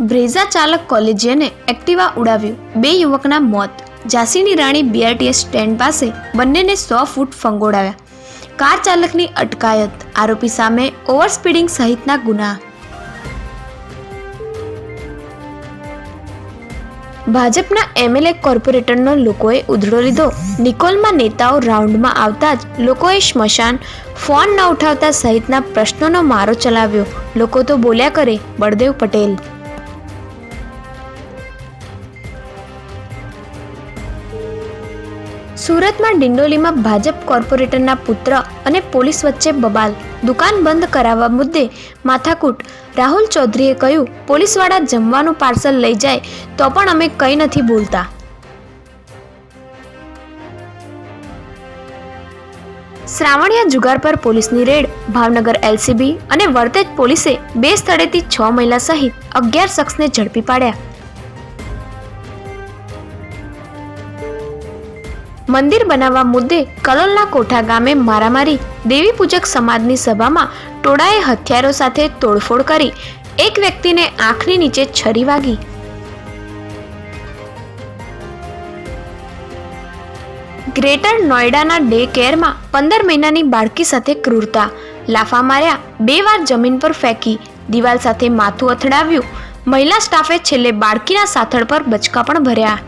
Brezza ચાલક કોલેજિયને Activa ઉડાવ્યું. બે યુવકના મોત. ઝાંસીની રાણી બીઆરટીએસ સ્ટેન્ડ પાસે બંનેને સો ફૂટ ફંગોળાવ્યા. કાર ચાલકની અટકાયત. આરોપી સામે ઓવરસ્પીડિંગ સહિતના ગુના. ભાજપના એમએલએ કોર્પોરેટરનો લોકોએ ઉધડો લીધો. નિકોલમાં નેતાઓ રાઉન્ડમાં આવતા જ લોકોએ સ્મશાન ફોન ન ઉઠાવતા સહિતના પ્રશ્નોનો મારો ચલાવ્યો. લોકો તો બોલ્યા કરે, બળદેવ પટેલ. સુરતમાં ડિંડોલીમાં ભાજપ કોર્પોરેટરના પુત્ર અને પોલીસ વચ્ચે બબાલ. દુકાન બંધ કરાવવા મુદ્દે માથાકૂટ. રાહુલ ચૌધરીએ કહ્યું, પોલીસવાળા જમવાનું પાર્સલ લઈ જાય તો પણ અમે કંઈ નથી બોલતા. શ્રાવણિયા જુગાર પર પોલીસની રેડ. ભાવનગર એલસીબી અને વર્તેજ પોલીસે બે સ્થળેથી છ મહિલા સહિત અગિયાર શખ્સને ઝડપી પાડ્યા. મંદિર બનાવવા મુદ્દે કલોલના કોઠા ગામે મારામારી દેવી પૂજક સમાજની સભામાં ટોળાએ હથિયારો સાથે તોડફોડ કરી એક વ્યક્તિને આંખની નીચે છરી વાગી. ગ્રેટર નોઈડાના ડે કેરમાં પંદર મહિનાની બાળકી સાથે ક્રૂરતા. લાફા માર્યા, બે વાર જમીન પર ફેંકી, દિવાલ સાથે માથું અથડાવ્યું. મહિલા સ્ટાફે છેલ્લે બાળકીના સાથળ પર બચકા પણ ભર્યા.